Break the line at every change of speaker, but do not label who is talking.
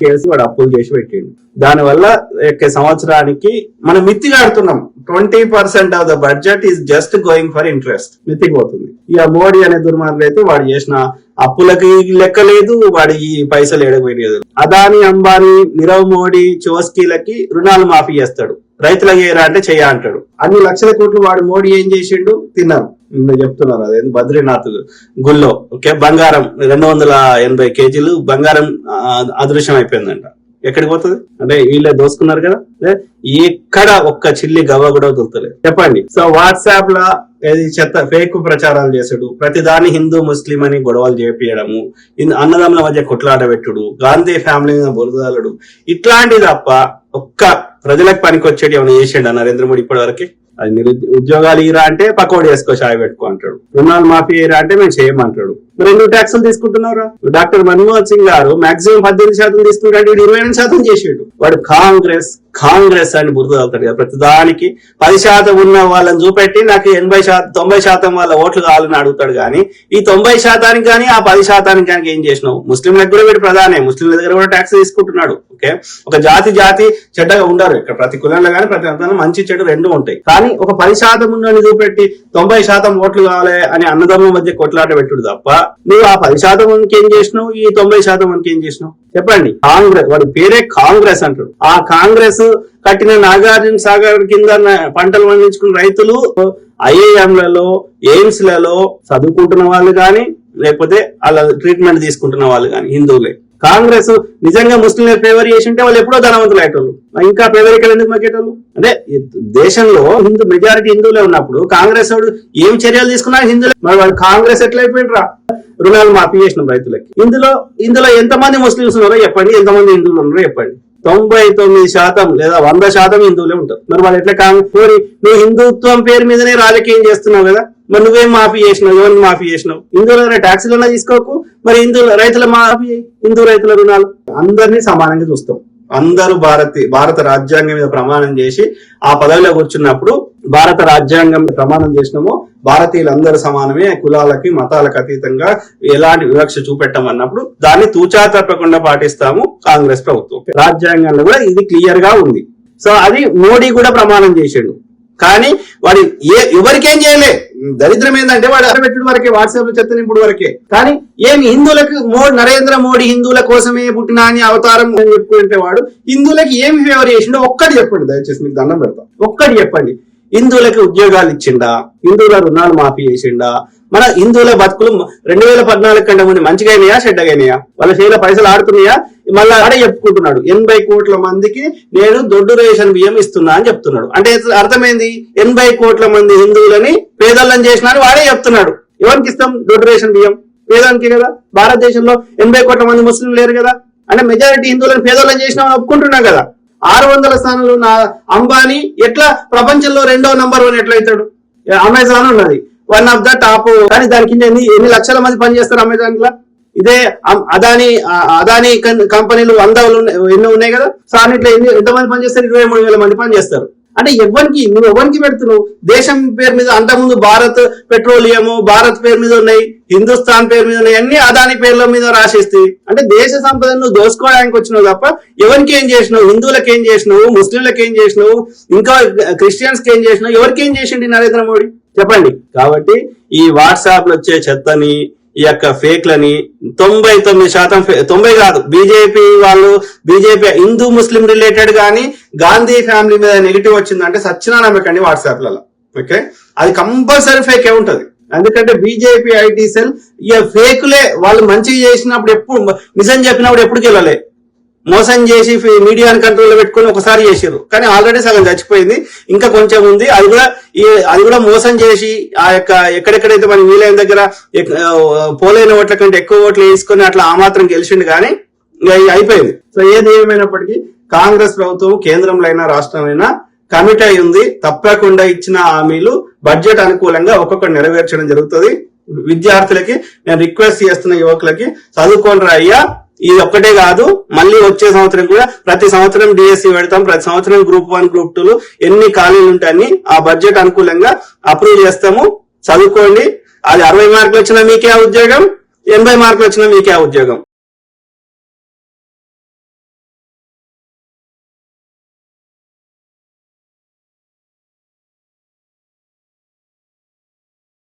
Case వాడు అప్పులు చేసి పెట్టిండు. దానివల్ల సంవత్సరానికి మనం మిత్తిగాడుతున్నాం twenty percent of the budget is just going for interest. మిత్తికి పోతుంది. ఇక మోడీ అనే దుర్మార్గులు అయితే వాడు చేసిన అప్పులకి లెక్క లేదు వాడి ఈ పైసలు ఏడపోయినది అదాని అంబానీ నీరవ్ మోడీ చోస్కీలకి రుణాలు మాఫీ చేస్తాడు. రైతులకు ఏరా అంటే చెయ్య అంటాడు. అన్ని లక్షల కోట్లు వాడు మోడీ ఏం చేసిండు? తిన్నారు నిన్న చెప్తున్నారు అదే బద్రీనాథ్ గుళ్ళో ఓకే? బంగారం రెండు వందల ఎనభై కేజీలు బంగారం అదృశ్యం అయిపోయిందంట. ఎక్కడికి పోతుంది? అంటే వీళ్ళే దోసుకున్నారు కదా? ఎక్కడ ఒక్క చిల్లి గవ్వ కూడా దొరుకుతలేదు చెప్పండి. సో వాట్సాప్ లా ఏది చెత్త ఫేక్ ప్రచారాలు చేసుడు ప్రతిదాని హిందూ ముస్లిం అని గొడవలు చేపియడము. అన్నదమ్ముల మధ్య కొట్లాడబెట్టుడు. గాంధీ ఫ్యామిలీ బురదాలడు ఇట్లాంటి తప్ప ఒక్క ప్రజలకు పనికొచ్చేటి ఏమైనా చేసాడు నరేంద్ర మోడీ ఇప్పటి వరకు అది ఉద్యోగాలు ఇరా అంటే పకోడి వేసుకో చాయ్ పెట్టుకో అంటాడు. రుణాలు మాఫీ ఇరా అంటే మేము చేయమంటాడు. మరి ఎందుకు ట్యాక్సులు తీసుకుంటున్నారా డాక్టర్ మన్మోహన్ సింగ్ గారు మాక్సిమం పద్దెనిమిది శాతం తీసుకుంటాడు ఇరవై ఎనిమిది శాతం చేసాడు. వాడు కాంగ్రెస్ కాంగ్రెస్ అని బురద అవుతాడు కదా. ప్రతి దానికి పది శాతం ఉన్న వాళ్ళని చూపెట్టి నాకు ఎనభై శాతం తొంభై శాతం వాళ్ళ ఓట్లు కావాలని అడుగుతాడు కానీ ఈ తొంభై శాతానికి కానీ ఆ పది శాతానికి కానీ ఏం చేసినావు? ముస్లింలకు కూడా వీడు ప్రధానే. ముస్లింల దగ్గర కూడా ట్యాక్స్ తీసుకుంటున్నాడు ఓకే ఒక జాతి జాతి చెడ్డగా ఉండరు. ఇక్కడ ప్రతి కులంలో కానీ ప్రతి అంతంలో మంచి చెడు రెండు ఉంటాయి. కానీ ఒక పది శాతం ఉన్నని చూపెట్టి తొంభై శాతం ఓట్లు కావాలి అని అన్నదమ్ముల మధ్య కొట్లాట పెట్టుడు తప్ప నువ్వు ఆ పది శాతం మనకి ఏం చేసినావు? ఈ తొంభై శాతం మనకి ఏం చేసినావు? చెప్పండి. కాంగ్రెస్ వాడి పేరే కాంగ్రెస్ అంటాడు. ఆ కాంగ్రెస్ కట్టిన నాగార్జున సాగర్ కింద పంటలు పండించుకున్న రైతులు ఐఏఎంలలో ఎయిమ్స్లలో చదువుకుంటున్న వాళ్ళు కానీ లేకపోతే అలా ట్రీట్మెంట్ తీసుకుంటున్న వాళ్ళు కానీ హిందువులే. కాంగ్రెస్ నిజంగా ముస్లింలు ఫేవర్ చేసి ఉంటే వాళ్ళు ఎప్పుడో ధనవంతులు అయ్యేటోళ్ళు. ఇంకా పేదరికలు ఎందుకు మగ్గేటోళ్ళు అంటే దేశంలో హిందూ మెజారిటీ హిందువులే ఉన్నప్పుడు కాంగ్రెస్ వాడు ఏం చర్యలు తీసుకున్నా హిందువులే. మరి వాళ్ళు కాంగ్రెస్ ఎట్లయిపోయినరా రుణాలు మాఫీ చేసిన రైతులకి. ఇందులో ఇందులో ఎంతమంది ముస్లింస్ ఉన్నారో చెప్పండి. ఎంతమంది హిందువులు ఉన్నారో చెప్పండి. తొంభై తొమ్మిది శాతం లేదా వంద శాతం హిందువులే ఉంటారు. మరి వాళ్ళు ఎట్లా కాంగ్రెస్ పోనీ నువ్వు హిందుత్వం పేరు మీదనే రాజకీయం చేస్తున్నావు కదా మరి నువ్వేం మాఫీ చేసినావు? ఎవరిని మాఫీ చేసినావు? హిందువుల ట్యాక్సీలన్నా తీసుకోకు మరి హిందువుల రైతుల మాఫీ హిందూ రైతుల రుణాలు. అందరినీ సమానంగా చూస్తాం. అందరూ భారత భారత రాజ్యాంగం మీద ప్రమాణం చేసి ఆ పదవిలో కూర్చున్నప్పుడు భారత రాజ్యాంగం ప్రమాణం చేసినామో భారతీయులందరూ సమానమే కులాలకి మతాలకు అతీతంగా ఎలాంటి వివక్ష చూపెట్టమన్నప్పుడు దాన్ని తూచా తప్పకుండా పాటిస్తాము కాంగ్రెస్ ప్రభుత్వం. రాజ్యాంగంలో కూడా ఇది క్లియర్గా ఉంది. సో అది మోడీ కూడా ప్రమాణం చేసాడు. కానీ వాడు ఏ ఎవరికేం చేయలే. దరిద్రం ఏంటంటే వాడు అరబెట్టుడు వరకే వాట్సాప్లో చెత్త నింపుడు వరకే. కానీ ఏమి హిందువులకు మో నరేంద్ర మోడీ హిందువుల కోసమే పుట్టిన అని అవతారం చెప్పుకుంటే వాడు హిందువులకి ఏమి ఫేవర్ చేసిండో ఒక్కటి చెప్పండి దయచేసి మీకు దండం పెడతాం. ఒక్కటి చెప్పండి. హిందువులకి ఉద్యోగాలు ఇచ్చిండా? హిందువుల రుణాలు మాఫీ చేసిండా? మన హిందువుల బతుకులు రెండు వేల పద్నాలుగు కంటే ముందు మంచిగా అయినాయా చెడ్డగా అయినాయా? వాళ్ళ చేతిలో పైసలు ఆడుతున్నాయా? మళ్ళీ ఆడే చెప్పుకుంటున్నాడు. ఎనభై కోట్ల మందికి నేను దొడ్డు రేషన్ బియ్యం ఇస్తున్నా అని చెప్తున్నాడు. అంటే అర్థమైంది? ఎనభై కోట్ల మంది హిందువులని పేదలను చేసినారు వాడే చెప్తున్నాడు. ఎవరికి ఇస్తాం దొడ్డు రేషన్ బియ్యం? పేదానికి కదా. భారతదేశంలో ఎనభై కోట్ల మంది ముస్లిం లేరు కదా. అంటే మెజారిటీ హిందువులను పేదలను చేసినామని ఒప్పుకుంటున్నాం కదా. ఆరు వందల స్థానంలో ఉన్న అంబానీ ఎట్లా ప్రపంచంలో రెండో నంబర్ వన్ ఎట్లయితాడు? అమెజాన్ ఉన్నది. వన్ ఆఫ్ ద టాప్ కానీ దాని కింద ఎన్ని ఎన్ని లక్షల మంది పనిచేస్తారు అమెజాన్లో? ఇదే అమ్- అదాని అదాని కంపెనీలు వందలు ఎన్నో ఉన్నాయి కదా? సార్ ఇట్లా ఎన్ని ఎంతమంది పనిచేస్తారు? ఇరవై మూడు వేల మంది పనిచేస్తారు. అంటే ఎవరికి నువ్వు ఎవరికి పెడుతున్నావు? దేశం పేరు మీద అంతకుముందు భారత్ పెట్రోలియము భారత్ పేరు మీద ఉన్నాయి హిందుస్థాన్ పేరు మీద ఉన్నాయి అన్ని అదాని పేర్ల మీద రాసేస్తే. అంటే దేశ సంపదను నువ్వు దోసుకోవడానికి వచ్చినావు తప్ప ఎవరికి ఏం చేసినావు? హిందువులకు ఏం చేసినావు? ముస్లింలకు ఏం చేసినావు? ఇంకా క్రిస్టియన్స్కి ఏం చేసినావు? ఎవరికి ఏం చేసిండి నరేంద్ర మోడీ? చెప్పండి. కాబట్టి ఈ వాట్సాప్ వచ్చే చెత్తని ఈ యొక్క ఫేక్లని తొంభై తొమ్మిది శాతం తొంభై కాదు బీజేపీ వాళ్ళు బీజేపీ హిందూ ముస్లిం రిలేటెడ్ కానీ గాంధీ ఫ్యామిలీ మీద నెగిటివ్ వచ్చిందంటే సచ్చినా నమ్మకండి వాట్సాప్లలో ఓకే? అది కంపల్సరీ ఫేకే ఉంటది. ఎందుకంటే బీజేపీ ఐటీ సెల్ ఇక ఫేకులే వాళ్ళు మంచిగా చేసినప్పుడు ఎప్పుడు నిజం చెప్పినప్పుడు ఎప్పుడు గెలలే మోసం చేసి మీడియాను మీడియాని కంట్రోల్లో పెట్టుకొని ఒకసారి చేసారు కానీ ఆల్రెడీ సగం చచ్చిపోయింది. ఇంకా కొంచెం ఉంది. అది కూడా ఈ- అది కూడా మోసం చేసి ఆ యొక్క ఎక్కడెక్కడైతే మన వీలైన దగ్గర పోలైన ఓట్ల కంటే ఎక్కువ ఓట్లు వేసుకొని అట్లా ఆ మాత్రం గెలిచిండు కానీ అయిపోయింది. సో ఏది ఏమైనప్పటికీ కాంగ్రెస్ ప్రభుత్వం కేంద్రంలో అయినా రాష్ట్రంలో కమిట్ అయి ఉంది. తప్పకుండా ఇచ్చిన హామీలు బడ్జెట్ అనుకూలంగా ఒక్కొక్కటి నెరవేర్చడం జరుగుతుంది. విద్యార్థులకి నేను రిక్వెస్ట్ చేస్తున్న యువకులకి చదువుకోండి అయ్యా. ఇది ఒక్కటే కాదు మళ్ళీ వచ్చే సంవత్సరం కూడా ప్రతి సంవత్సరం డిఎస్సి పెడతాం ప్రతి సంవత్సరం గ్రూప్ వన్ గ్రూప్ టూలు ఎన్ని ఖాళీలు ఉంటాయని ఆ బడ్జెట్ అనుకూలంగా అప్రూవ్ చేస్తాము. చదువుకోండి. అది అరవై మార్కులు వచ్చినా మీకే ఉద్యోగం ఎనభై మార్కులు వచ్చినా మీకే ఉద్యోగం.